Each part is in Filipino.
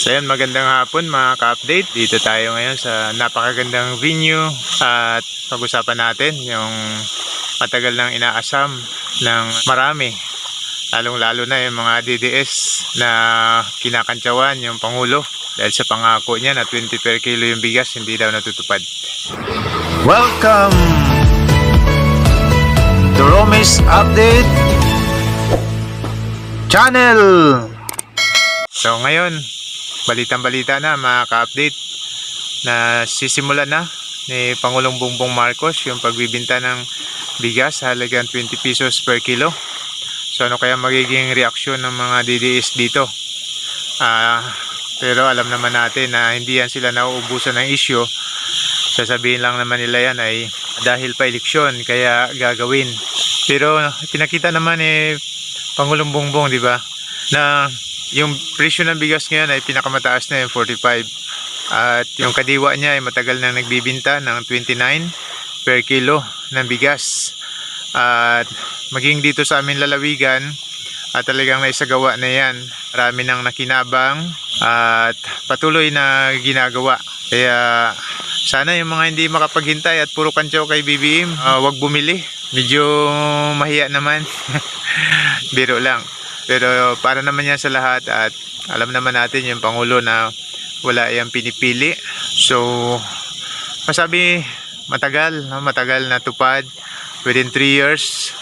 So yan, magandang hapon mga ka-update. Dito tayo ngayon sa napakagandang venue at pag-usapan natin yung matagal nang inaasam ng marami. Lalong-lalo na yung mga DDS na kinakantsawan yung Pangulo dahil sa pangako niya na 20 per kilo yung bigas hindi daw natutupad. Welcome to Romis Update Channel. So ngayon, balitang-balita na mga ka-update na sisimulan na ni Pangulong Bongbong Marcos yung pagbibinta ng bigas halagang 20 pesos per kilo. So ano kaya magiging reaksyon ng mga DDS dito? Ah, pero alam naman natin na hindi yan sila nauubusan ng issue. Sasabihin lang naman nila yan ay dahil pa eleksyon kaya gagawin. Pero pinakita naman eh Pangulong Bongbong, di ba? Na yung presyo ng bigas ngayon ay pinakamataas na yung 45 at yung kadiwa niya ay matagal na nagbibinta ng 29 per kilo ng bigas. At maging dito sa amin lalawigan at talagang naisagawa na yan. Marami nang nakinabang at patuloy na ginagawa. Kaya sana yung mga hindi makapaghintay at puro kantsaw kay BBM ah, wag bumili. Medyo mahiya naman. Biro lang pero para naman yan sa lahat at alam naman natin yung Pangulo na wala yung pinipili. So, masabi matagal, matagal na tupad within 3 years.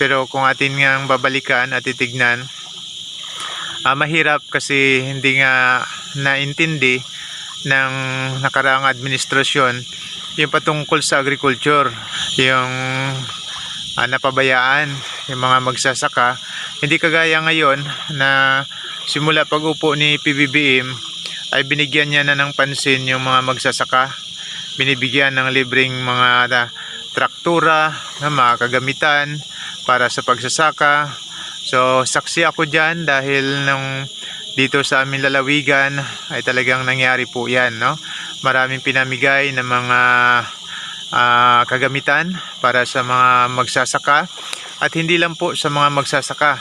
Pero kung atin nga babalikan at titignan, ah, mahirap kasi hindi nga naintindi ng nakaraang administrasyon yung patungkol sa agriculture, yung ah, napabayaan, yung mga magsasaka. Hindi kagaya ngayon na simula pag-upo ni PBBM ay binigyan niya na ng pansin yung mga magsasaka. Binibigyan ng libreng mga na, traktura, na mga kagamitan para sa pagsasaka. So, saksi ako dyan dahil nung dito sa aming lalawigan ay talagang nangyari po yan. No? Maraming pinamigay ng mga ah, kagamitan para sa mga magsasaka at hindi lang po sa mga magsasaka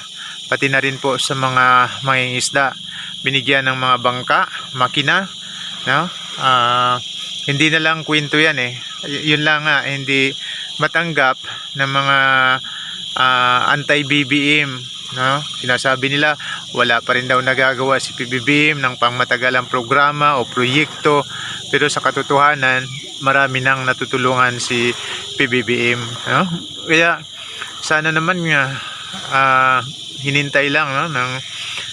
pati na rin po sa mga mangingisda binigyan ng mga bangka, makina no? Ah, hindi na lang kwento yan eh Y- yun lang nga hindi matanggap ng mga ah, anti-BBM no? sinasabi nila wala pa rin daw nagagawa si PBBM ng pangmatagalang programa o proyekto pero sa katotohanan marami nang natutulungan si PBBM no? kaya sana naman nga ah, hinintay lang no, ng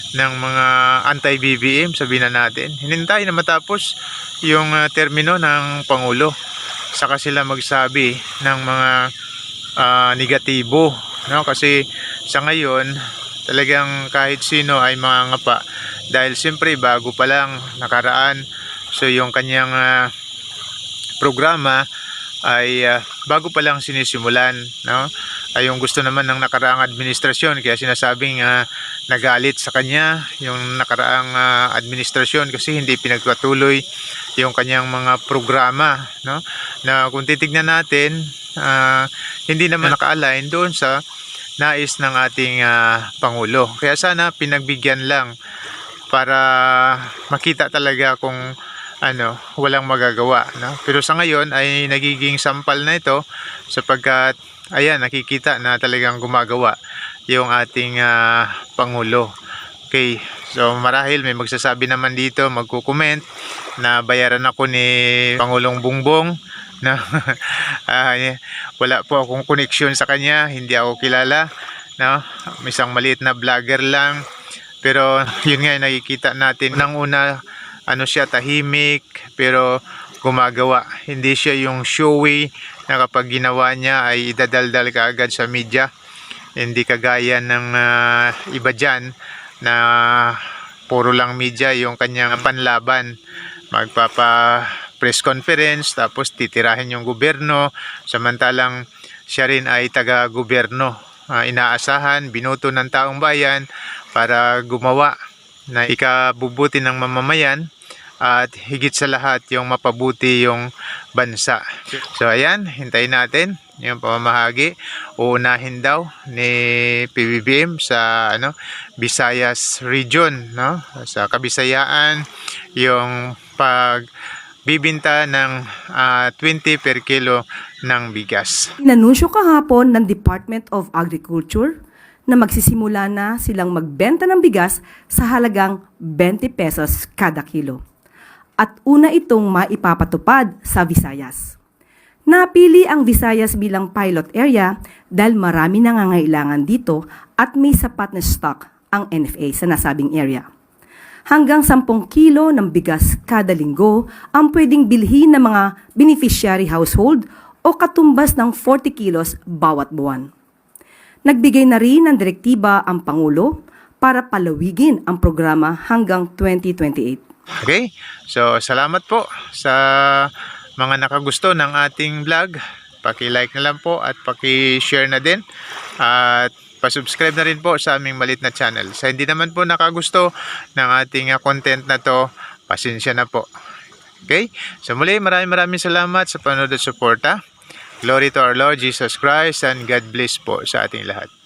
ng mga anti-BBM sabihin na natin hinintay na matapos yung ah, termino ng Pangulo saka sila magsabi ng mga ah, negatibo no? kasi sa ngayon talagang kahit sino ay mga ngapa dahil siyempre bago pa lang nakaraan so yung kanyang ah, programa ay ah, bago pa lang sinisimulan no? Ay yung gusto naman ng nakaraang administrasyon kaya sinasabing ah, nagalit sa kanya yung nakaraang ah, administrasyon kasi hindi pinagpatuloy yung kanyang mga programa no? Na kung titignan natin ah, hindi naman naka-align doon sa nais ng ating ah, pangulo. Kaya sana pinagbigyan lang para makita talaga kung ano, walang magagawa. No? Pero sa ngayon ay nagiging sampal na ito sapagkat ayan, nakikita na talagang gumagawa yung ating ah, Pangulo. Okay, so marahil may magsasabi naman dito, magkukomment na bayaran ako ni Pangulong Bongbong na ah, wala po akong connection sa kanya, hindi ako kilala. No? Isang maliit na vlogger lang. Pero yun nga yung nakikita natin. Nang una, ano siya tahimik pero gumagawa. Hindi siya yung showy na kapag ginawa niya ay idadaldal ka agad sa media. Hindi kagaya ng ah, iba dyan na puro lang media yung kanyang panlaban. Magpapa press conference tapos titirahin yung gobyerno. Samantalang siya rin ay taga gobyerno Ah, inaasahan binuto ng taong bayan para gumawa na ikabubuti ng mamamayan at higit sa lahat yung mapabuti yung bansa. So ayan, hintayin natin yung pamamahagi. Uunahin daw ni PBBM sa ano Visayas region, no? Sa Kabisayaan yung pag bibinta ng ah, 20 per kilo ng bigas. Inanunsyo kahapon ng Department of Agriculture na magsisimula na silang magbenta ng bigas sa halagang 20 pesos kada kilo. At una itong maipapatupad sa Visayas. Napili ang Visayas bilang pilot area dahil marami nangangailangan dito at may sapat na stock ang NFA sa nasabing area. Hanggang 10 kilo ng bigas kada linggo ang pwedeng bilhin ng mga beneficiary household o katumbas ng 40 kilos bawat buwan. Nagbigay na rin ng direktiba ang Pangulo para palawigin ang programa hanggang 2028. Okay? So, salamat po sa mga nakagusto ng ating vlog. Paki-like na lang po at paki-share na din. At pa-subscribe na rin po sa aming malit na channel. Sa hindi naman po nakagusto ng ating ah, content na to, pasensya na po. Okay? So muli, maraming maraming salamat sa panonood at suporta. Glory to our Lord Jesus Christ and God bless po sa ating lahat.